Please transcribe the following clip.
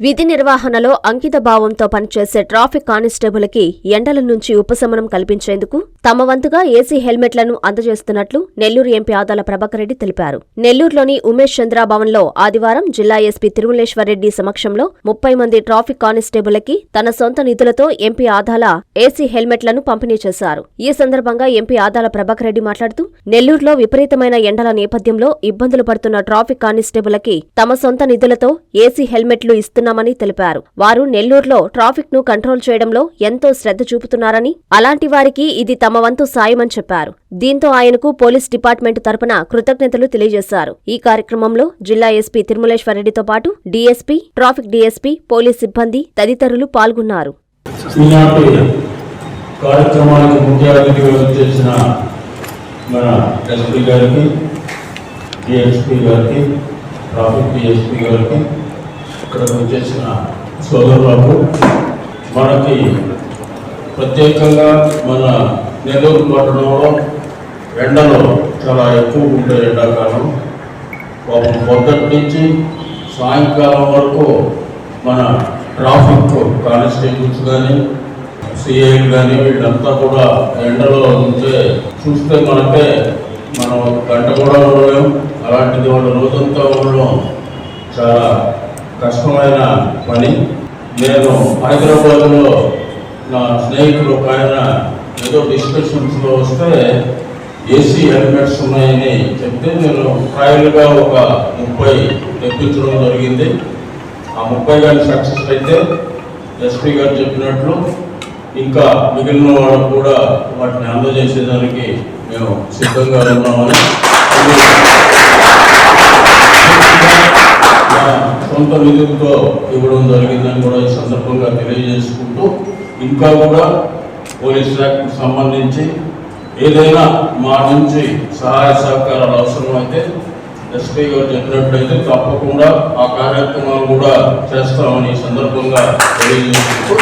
విధి నిర్వహణలో అంకిత భావంతో పనిచేసే ట్రాఫిక్ కానిస్టేబుల్కి ఎండల నుంచి ఉపశమనం కల్పించేందుకు తమ వంతుగా ఏసీ హెల్మెట్లను అందజేస్తున్నట్లు నెల్లూరు ఎంపీ ఆదాల ప్రభాకర్ రెడ్డి తెలిపారు. నెల్లూరులోని ఉమేష్ చంద్ర భవన్లో ఆదివారం జిల్లా ఎస్పీ తిరుమలేశ్వరరెడ్డి సమక్షంలో ముప్పై మంది ట్రాఫిక్ కానిస్టేబుల్కి తన సొంత నిధులతో ఎంపీ ఆదాల ఏసీ హెల్మెట్లను పంపిణీ చేశారు. ఈ సందర్భంగా ఎంపీ ఆదాల ప్రభాకర్ రెడ్డి మాట్లాడుతూ నెల్లూరులో విపరీతమైన ఎండల నేపథ్యంలో ఇబ్బందులు పడుతున్న ట్రాఫిక్ కానిస్టేబుల్కి తమ సొంత నిధులతో ఏసీ హెల్మెట్లు చేస్తున్నామని తెలిపారు. వారు నెల్లూరులో ట్రాఫిక్ను కంట్రోల్ చేయడంలో ఎంతో శ్రద్ధ చూపుతున్నారని అలాంటి వారికి ఇది తమ వంతు సాయమని చెప్పారు. దీంతో ఆయనకు పోలీస్ డిపార్ట్మెంట్ తరపున కృతజ్ఞతలు తెలియజేశారు. ఈ కార్యక్రమంలో జిల్లా ఎస్పీ తిరుమలేశ్వరరెడ్డితో పాటు డీఎస్పీ ట్రాఫిక్ డీఎస్పీ పోలీస్ సిబ్బంది తదితరులు పాల్గొన్నారు. కార్యక్రమానికి ముఖ్య అతిథిగా వచ్చేసిన మన ఎస్పీ గారికి డిఎస్పీ గారికి ట్రాఫిక్ డిఎస్పీ గారికి ఇక్కడ చేసిన సోదరులకు మనకి ప్రత్యేకంగా మన నెల్లూరు పట్టణంలో ఎండలో చాలా ఎక్కువ ఉంటాయి ఎండాకాలం. పాపం పొద్దుటి నుంచి సాయంకాలం వరకు మన ట్రాఫిక్ కానిస్టేబుల్స్ కానీ సిఐలు కానీ వీళ్ళంతా కూడా ఎండలో ఉంటే చూస్తే మనకే మనం గంట కూడా ఉండలేం. అలాంటిది వాళ్ళు రోజంతా ఉండడం చాలా కష్టమైన పని. నేను హైదరాబాద్లో నా స్నేహితులు ఒక ఆయన ఏదో డిస్కషన్స్లో వస్తే ఏసీ హెల్మెట్స్ ఉన్నాయని చెప్తే నేను ట్రయల్గా ఒక ముప్పై తెప్పించడం జరిగింది. ఆ ముప్పై కానీ సక్సెస్ అయితే ఎస్పీ గారు చెప్పినట్లు ఇంకా మిగిలిన వాళ్ళకు కూడా వాటిని అందజేసేదానికి మేము సిద్ధంగా ఉన్నామని సొంత ఇవ్వడం జరిగిందని కూడా ఈ సందర్భంగా తెలియజేసుకుంటూ ఇంకా కూడా పోలీస్ శాఖకు సంబంధించి ఏదైనా మా నుంచి సహాయ సహకారాలు అవసరమైతే ఎస్పీ గారు చెప్పినట్లయితే తప్పకుండా ఆ కార్యక్రమాలు కూడా చేస్తామని ఈ సందర్భంగా తెలియజేసుకుంటూ